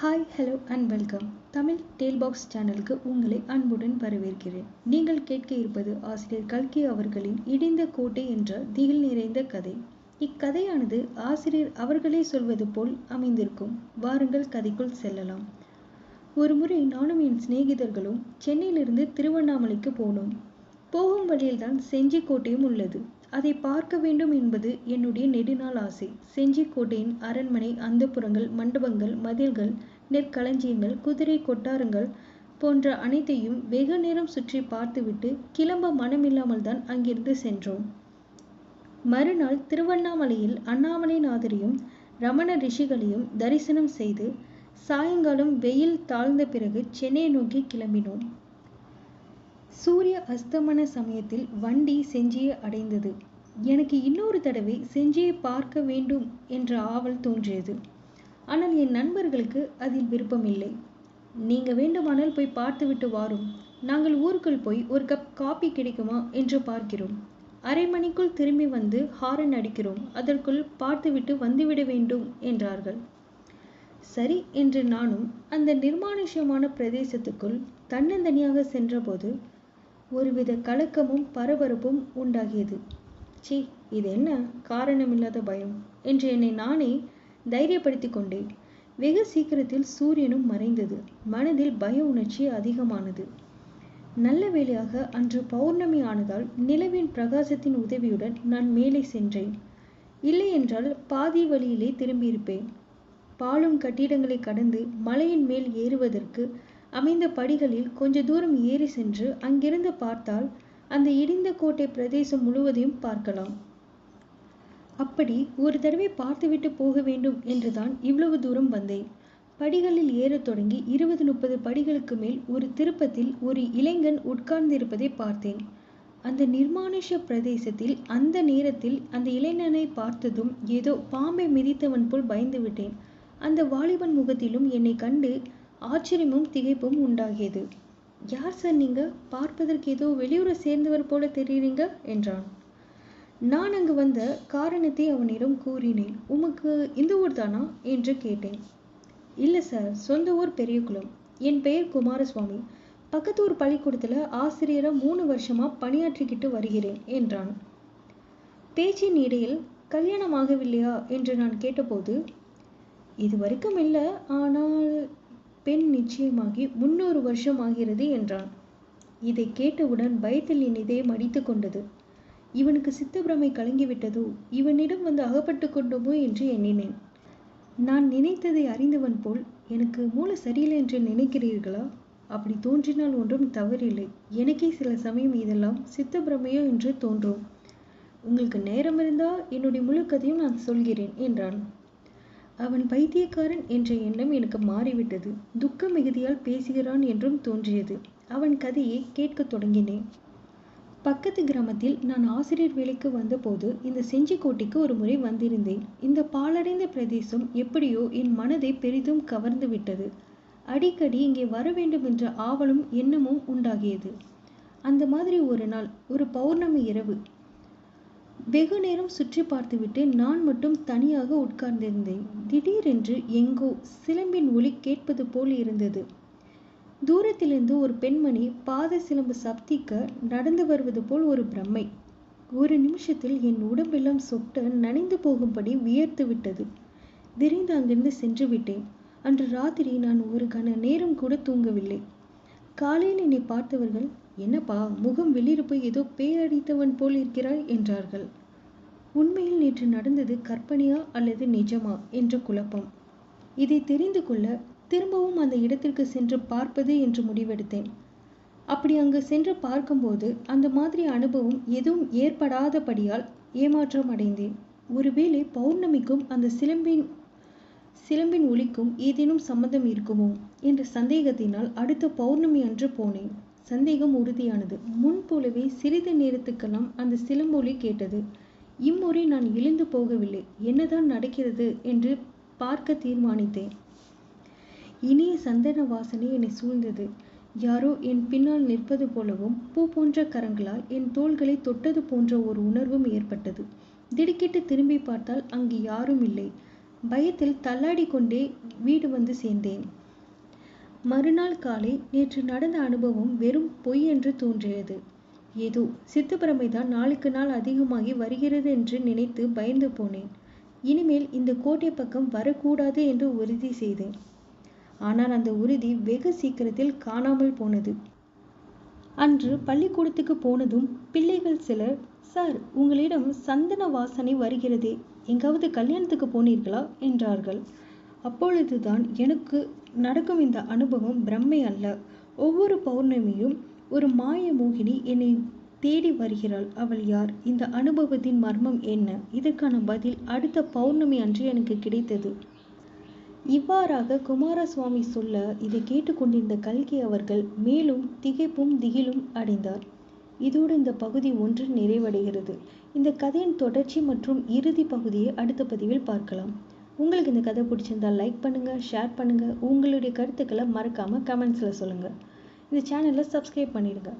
Hi hello and welcome Tamil tale box சேனலுக்கு உங்களை அன்புடன் வரவேற்கிறேன். நீங்கள் கேட்க இருப்பது ஆசிரியர் கல்கி அவர்களின் இடிந்த கோட்டை என்ற திகில் நிறைந்த கதை. இக்கதையானது ஆசிரியர் அவர்களே சொல்வது போல் அமைந்திருக்கும். வாருங்கள் கதைக்குள் செல்லலாம். ஒரு முறை நானும் என் சிநேகிதர்களும் சென்னையிலிருந்து திருவண்ணாமலைக்கு போனோம். போகும் வழியில்தான் செஞ்சிக்கோட்டையும் உள்ளது. அதை பார்க்க வேண்டும் என்பது என்னுடைய நெடுநாள் ஆசை. செஞ்சிக்கோட்டையின் அரண்மனை அந்தப்புறங்கள் மண்டபங்கள் மதில்கள் நெற்களஞ்சியங்கள் குதிரை கொட்டாரங்கள் போன்ற அனைத்தையும் வெகு நேரம் சுற்றி பார்த்துவிட்டு கிளம்ப மனமில்லாமல் தான் அங்கிருந்து சென்றோம். மறுநாள் திருவண்ணாமலையில் அண்ணாமலை நாதரையும் ரமண ரிஷிகளையும் தரிசனம் செய்து சாயங்காலம் வெயில் தாழ்ந்த பிறகு சென்னையை நோக்கி கிளம்பினோம். சூரிய அஸ்தமன சமயத்தில் வண்டி செஞ்சியை அடைந்தது. எனக்கு இன்னொரு தடவை செஞ்சியை பார்க்க வேண்டும் என்ற ஆவல் தோன்றியது. ஆனால் என் நண்பர்களுக்கு அதில் விருப்பமில்லை. நீங்க வேண்டுமானால் போய் பார்த்துவிட்டு வாரும். நாங்கள் ஊருக்குள் போய் ஒரு கப் காபி கிடைக்குமா? என்று பார்க்கிறோம். அரை மணிக்குள் திரும்பி வந்து ஹாரன் அடிக்கிறோம். அதற்குள் பார்த்துவிட்டு வந்துவிட வேண்டும் என்றார்கள். சரி என்று நானும் அந்த நிர்மானுஷ்யமான பிரதேசத்துக்குள் தன்னந்தனியாக சென்றபோது ஒருவித கலக்கமும் பரபரப்பும் உண்டாகியது. சி இது என்ன காரணமில்லாத பயம்? என்று என்னை நானே தைரியப்படுத்தி கொண்டேன். வெகு சீக்கிரத்தில் சூரியனும் மறைந்தது. மனதில் பய உணர்ச்சி அதிகமானது. நல்ல வேளையாக அன்று பௌர்ணமி ஆனதால் நிலவின் பிரகாசத்தின் உதவியுடன் நான் மேலே சென்றேன். இல்லை என்றால் பாதி வழியிலே திரும்பியிருப்பேன். பாலும் கட்டிடங்களை கடந்து மலையின் மேல் ஏறுவதற்கு அமைந்த படிகளில் கொஞ்ச தூரம் ஏறி சென்று அங்கிருந்து பார்த்தால் அந்த இடிந்த கோட்டை பிரதேசம் முழுவதையும் பார்க்கலாம். அப்படி ஒரு தடவை பார்த்துவிட்டு போக வேண்டும் என்றுதான் இவ்வளவு தூரம் வந்தேன். படிகளில் ஏறத் தொடங்கி இருபது முப்பது படிகளுக்கு மேல் ஒரு திருப்பத்தில் ஒரு இளைஞன் உட்கார்ந்திருப்பதை பார்த்தேன். அந்த நிர்மானுஷ பிரதேசத்தில் அந்த நேரத்தில் அந்த இளைஞனை பார்த்ததும் ஏதோ பாம்பை மிதித்தவன் போல் பயந்து விட்டேன் அந்த வாலிபன் முகத்திலும் என்னை கண்டு ஆச்சரியமும் திகைப்பும் உண்டாகியது. யார் சார் நீங்க? பார்ப்பதற்கு ஏதோ வெளியூரை சேர்ந்தவர் போல தெரியுறீங்க? என்றான். நான் அங்கு வந்த காரணத்தை அவனிடம் கூறினேன். உமக்கு இந்த ஊர் தானா? என்று கேட்டேன். இல்லை சார் சொந்த ஊர் பெரியகுளம். என் பெயர் குமாரசுவாமி. பக்கத்து ஊர் பள்ளிக்கூடத்தில் ஆசிரியரை மூணு வருஷமா பணியாற்றிக்கிட்டு வருகிறேன் என்றான். பேச்சின் இடையில் கல்யாணம் ஆகவில்லையா? என்று நான் கேட்டபோது இது வரைக்கும் இல்லை. ஆனால் பெண் நிச்சயமாகி முன்னூறு வருஷம் ஆகிறது என்றான். இதை கேட்டவுடன் பயத்தில் என் இதயம் அடித்து கொண்டது. இவனுக்கு சித்தப்பிரமை கலங்கிவிட்டதோ? இவனிடம் வந்து அகப்பட்டு கொண்டோமோ என்று எண்ணினேன். நான் நினைத்ததை அறிந்தவன் போல் எனக்கு மூளை சரியில்லை என்று நினைக்கிறீர்களா? அப்படி தோன்றினால் ஒன்றும் தவறில்லை. எனக்கே சில சமயம் இதெல்லாம் சித்தப்பிரமையோ என்று தோன்றும். உங்களுக்கு நேரம் இருந்தால் என்னுடைய முழு கதையும் நான் சொல்கிறேன் என்றான். அவன் பைத்தியக்காரன் என்ற எண்ணம் எனக்கு மாறிவிட்டது. துக்க மிகுதியால் பேசுகிறான் என்றும் தோன்றியது. அவன் கதையை கேட்கத் தொடங்கினேன். பக்கத்து கிராமத்தில் நான் ஆசிரியர் வேலைக்கு வந்தபோது இந்த செஞ்சிக்கோட்டைக்கு ஒரு முறை வந்திருந்தேன். இந்த பாலடைந்த பிரதேசம் எப்படியோ என் மனதை பெரிதும் கவர்ந்து விட்டது. அடிக்கடி இங்கே வர வேண்டும் என்ற ஆவலும் எண்ணமும் உண்டாகியது. அந்த மாதிரி ஒரு நாள் ஒரு பௌர்ணமி இரவு வெகு நேரம் சுற்றி பார்த்துவிட்டு நான் மட்டும் தனியாக உட்கார்ந்திருந்தேன். திடீரென்று எங்கோ சிலம்பின் ஒலி கேட்பது போல் இருந்தது. தூரத்திலிருந்து ஒரு பெண்மணி பாத சிலம்பு சப்திக்க நடந்து வருவது போல் ஒரு பிரம்மை. ஒரு நிமிஷத்தில் என் உடம்பெல்லாம் சொட்ட நனைந்து போகும்படி வியர்த்து விட்டது. விரைந்து அங்கிருந்து சென்று விட்டேன். அன்று ராத்திரி நான் ஒரு கண நேரம் கூட தூங்கவில்லை. காலையில் என்னை பார்த்தவர்கள் என்னப்பா முகம் வெளியிருப்பு ஏதோ பேயடித்தவன் போல் இருக்கிறாய் என்றார்கள். உண்மையில் நேற்று நடந்தது கற்பனையா அல்லது நிஜமா? என்ற குழப்பம். இதை தெரிந்து கொள்ள திரும்பவும் அந்த இடத்திற்கு சென்று பார்ப்பது என்று முடிவெடுத்தேன். அப்படி அங்கு சென்று பார்க்கும்போது அந்த மாதிரி அனுபவம் எதுவும் ஏற்படாதபடியால் ஏமாற்றம் அடைந்தேன். ஒருவேளை பௌர்ணமிக்கும் அந்த சிலம்பின் சிலம்பின் ஒலிக்கும் ஏதேனும் சம்மந்தம் இருக்குமோ? என்ற சந்தேகத்தினால் அடுத்த பௌர்ணமி அன்று போனேன். சந்தேகம் உறுதியானது. முன் போலவே சிறிது நேரத்துக்கெல்லாம் அந்த சிலம்பொலி கேட்டது. இம்முறை நான் எழுந்து போகவில்லை. என்னதான் நடக்கிறது என்று பார்க்க தீர்மானித்தேன். இனிய சந்தன வாசனை என்னை சூழ்ந்தது. யாரோ என் பின்னால் நிற்பது போலவும் பூ போன்ற கரங்களால் என் தோள்களை தொட்டது போன்ற ஒரு உணர்வும் ஏற்பட்டது. திடுக்கிட்டு திரும்பி பார்த்தால் அங்கு யாரும் இல்லை. பயத்தில் தள்ளாடி கொண்டே வீடு வந்து சேர்ந்தேன். மறுநாள் காலை நேற்று நடந்த அனுபவம் வெறும் பொய் என்று தோன்றியது. ஏதோ சித்தப்பிரமைதான் நாளுக்கு நாள் அதிகமாகி வருகிறது என்று நினைத்து பயந்து போனேன். இனிமேல் இந்த கோட்டை பக்கம் வரக்கூடாது என்று உறுதி செய்தேன். ஆனால் அந்த உறுதி வெகு சீக்கிரத்தில் காணாமல் போனது. அன்று பள்ளிக்கூடத்துக்கு போனதும் பிள்ளைகள் சிலர் சார் உங்களிடம் சந்தன வாசனை வருகிறதே எங்காவது கல்யாணத்துக்கு போனீர்களா? என்றார்கள். அப்பொழுதுதான் எனக்கு நடக்கும் இந்த அனுபவம் பிரம்மை அல்ல. ஒவ்வொரு பௌர்ணமியும் ஒரு மாய மோகினி என்னை தேடி வருகிறாள். அவள் யார்? இந்த அனுபவத்தின் மர்மம் என்ன? இதற்கான பதில் அடுத்த பௌர்ணமி அன்று எனக்கு கிடைத்தது. இவ்வாறாக குமாரசுவாமி சொல்ல இதை கேட்டுக்கொண்டிருந்த கல்கி அவர்கள் மேலும் திகைப்பும் திகிலும் அடைந்தார். இதோடு இந்த பகுதி ஒன்று நிறைவடைகிறது. இந்த கதையின் தொடர்ச்சி மற்றும் இறுதி பகுதியை அடுத்த பதிவில் பார்க்கலாம். உங்களுக்கு இந்த கதை பிடிச்சிருந்தா லைக் பண்ணுங்கள் ஷேர் பண்ணுங்கள் உங்களுடைய கருத்துக்களை மறக்காமல் கமெண்ட்ஸில் சொல்லுங்கள் இந்த சேனலை சப்ஸ்கிரைப் பண்ணிடுங்க.